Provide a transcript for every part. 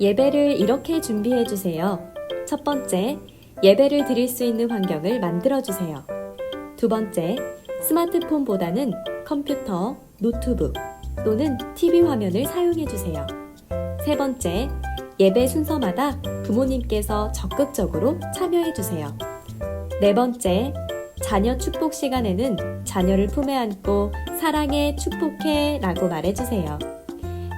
예배를 이렇게 준비해 주세요. 첫 번째, 예배를 드릴 수 있는 환경을 만들어 주세요. 두 번째, 스마트폰보다는 컴퓨터, 노트북 또는 TV 화면을 사용해 주세요. 세 번째, 예배 순서마다 부모님께서 적극적으로 참여해 주세요. 네 번째, 자녀 축복 시간에는 자녀를 품에 안고 사랑해 축복해 라고 말해 주세요.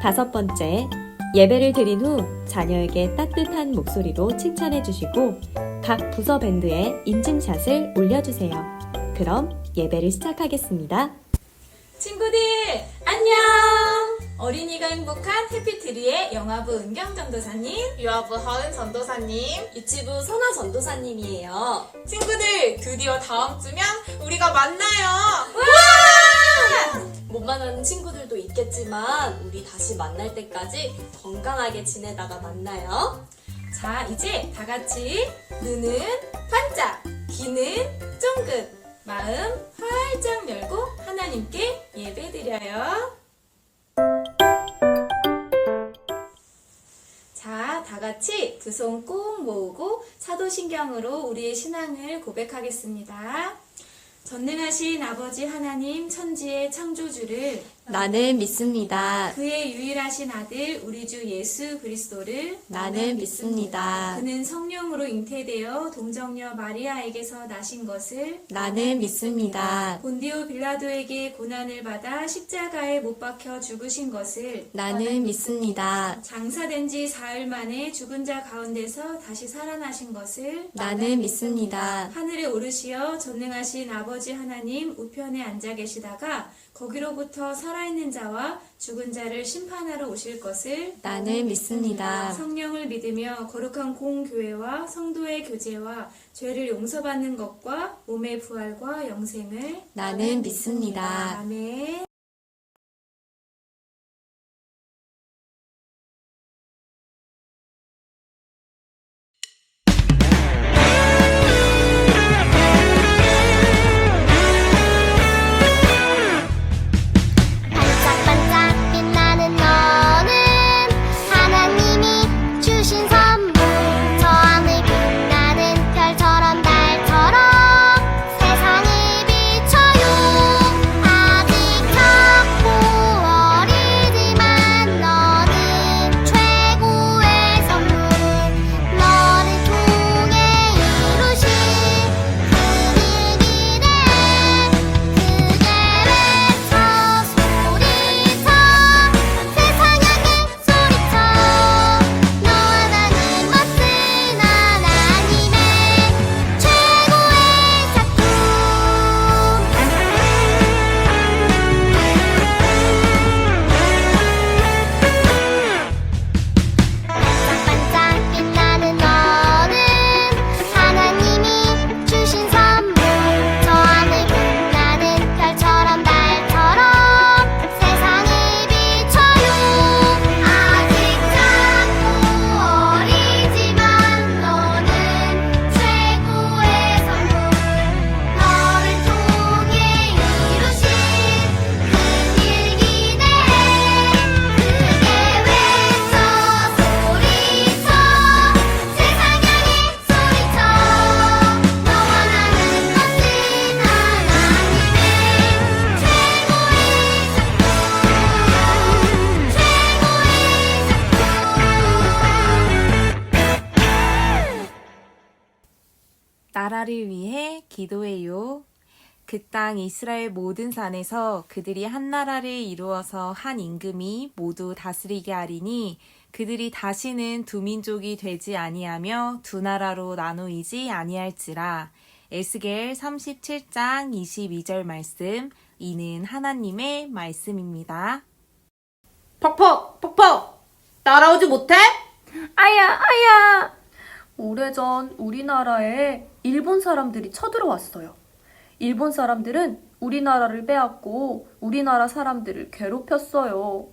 다섯 번째, 예배를 드린 후 자녀에게 따뜻한 목소리로 칭찬해 주시고 각 부서 밴드에 인증샷을 올려주세요. 그럼 예배를 시작하겠습니다. 친구들 안녕! 어린이가 행복한 해피트리의 영화부 은경 전도사님, 유아부 하은 전도사님, 유치부 선아 전도사님이에요. 친구들 드디어 다음 주면 우리가 만나요. 못 만나는 친구들도 있겠지만 우리 다시 만날 때까지 건강하게 지내다가 만나요. 자 이제 다 같이 눈은 반짝, 귀는 쫑긋, 마음 활짝 열고 하나님께 예배드려요. 자, 다 같이 두 손 꼭 모으고 사도신경으로 우리의 신앙을 고백하겠습니다. 전능하신 아버지 하나님 천지의 창조주를 나는 믿습니다. 그의 유일하신 아들 우리 주 예수 그리스도를 나는 믿습니다. 그는 성령으로 잉태되어 동정녀 마리아에게서 나신 것을 나는 믿습니다. 본디오 빌라도에게 고난을 받아 십자가에 못 박혀 죽으신 것을 나는 믿습니다. 장사된 지 사흘 만에 죽은 자 가운데서 다시 살아나신 것을 나는 믿습니다. 하늘에 오르시어 전능하신 아버지 하나님 우편에 앉아 계시다가 거기로부터 살아있는 자와 죽은 자를 심판하러 오실 것을 나는 믿습니다. 성령을 믿으며 거룩한 공교회와 성도의 교제와 죄를 용서받는 것과 몸의 부활과 영생을 나는 믿습니다. 아멘. 나라를 위해 기도해요. 그 땅 이스라엘 모든 산에서 그들이 한 나라를 이루어서 한 임금이 모두 다스리게 하리니 그들이 다시는 두 민족이 되지 아니하며 두 나라로 나누이지 아니할지라. 에스겔 37장 22절 말씀. 이는 하나님의 말씀입니다. 퍽퍽 퍽퍽 따라오지 못해? 아야, 아야! 오래전 우리나라에 일본 사람들이 쳐들어왔어요. 일본 사람들은 우리나라를 빼앗고 우리나라 사람들을 괴롭혔어요.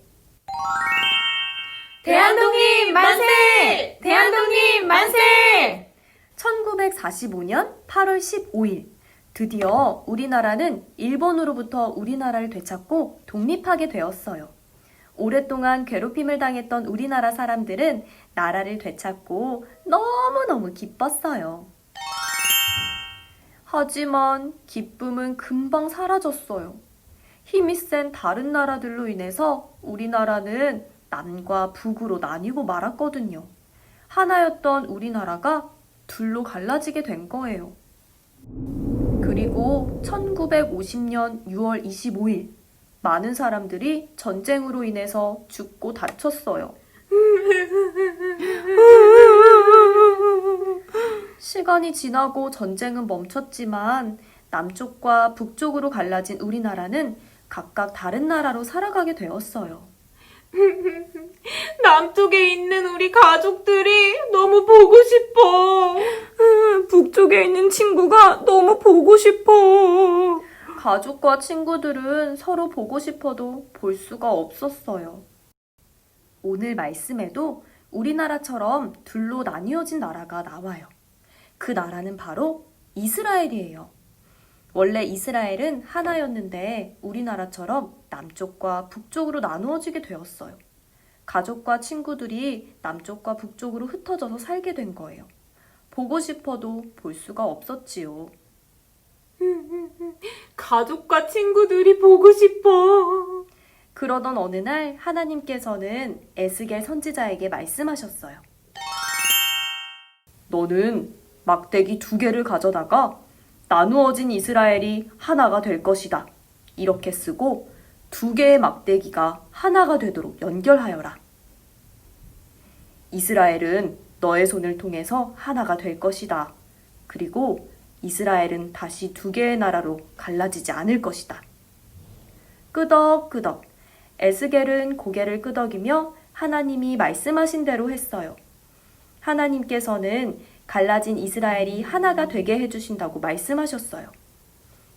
대한독립 만세! 대한독립 만세! 1945년 8월 15일 드디어 우리나라는 일본으로부터 우리나라를 되찾고 독립하게 되었어요. 오랫동안 괴롭힘을 당했던 우리나라 사람들은 나라를 되찾고 너무너무 기뻤어요. 하지만 기쁨은 금방 사라졌어요. 힘이 센 다른 나라들로 인해서 우리나라는 남과 북으로 나뉘고 말았거든요. 하나였던 우리나라가 둘로 갈라지게 된 거예요. 그리고 1950년 6월 25일, 많은 사람들이 전쟁으로 인해서 죽고 다쳤어요. 시간이 지나고 전쟁은 멈췄지만 남쪽과 북쪽으로 갈라진 우리나라는 각각 다른 나라로 살아가게 되었어요. 남쪽에 있는 우리 가족들이 너무 보고 싶어. 북쪽에 있는 친구가 너무 보고 싶어. 가족과 친구들은 서로 보고 싶어도 볼 수가 없었어요. 오늘 말씀에도 우리나라처럼 둘로 나뉘어진 나라가 나와요. 그 나라는 바로 이스라엘이에요. 원래 이스라엘은 하나였는데 우리나라처럼 남쪽과 북쪽으로 나누어지게 되었어요. 가족과 친구들이 남쪽과 북쪽으로 흩어져서 살게 된 거예요. 보고 싶어도 볼 수가 없었지요. 가족과 친구들이 보고 싶어. 그러던 어느 날 하나님께서는 에스겔 선지자에게 말씀하셨어요. 너는 막대기 두 개를 가져다가 나누어진 이스라엘이 하나가 될 것이다. 이렇게 쓰고 두 개의 막대기가 하나가 되도록 연결하여라. 이스라엘은 너의 손을 통해서 하나가 될 것이다. 그리고 이스라엘은 다시 두 개의 나라로 갈라지지 않을 것이다. 끄덕끄덕 에스겔은 고개를 끄덕이며 하나님이 말씀하신 대로 했어요. 하나님께서는 갈라진 이스라엘이 하나가 되게 해주신다고 말씀하셨어요.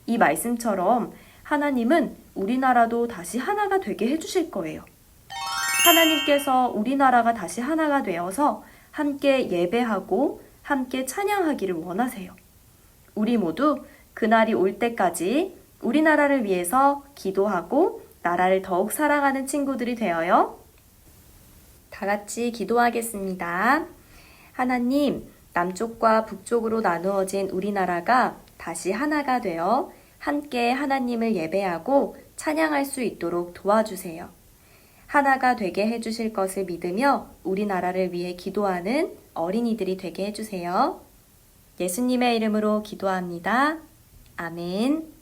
이 말씀처럼 하나님은 우리나라도 다시 하나가 되게 해주실 거예요. 하나님께서 우리나라가 다시 하나가 되어서 함께 예배하고 함께 찬양하기를 원하세요. 우리 모두 그날이 올 때까지 우리나라를 위해서 기도하고 나라를 더욱 사랑하는 친구들이 되어요. 다 같이 기도하겠습니다. 하나님, 남쪽과 북쪽으로 나누어진 우리나라가 다시 하나가 되어 함께 하나님을 예배하고 찬양할 수 있도록 도와주세요. 하나가 되게 해주실 것을 믿으며 우리나라를 위해 기도하는 어린이들이 되게 해주세요. 예수님의 이름으로 기도합니다. 아멘.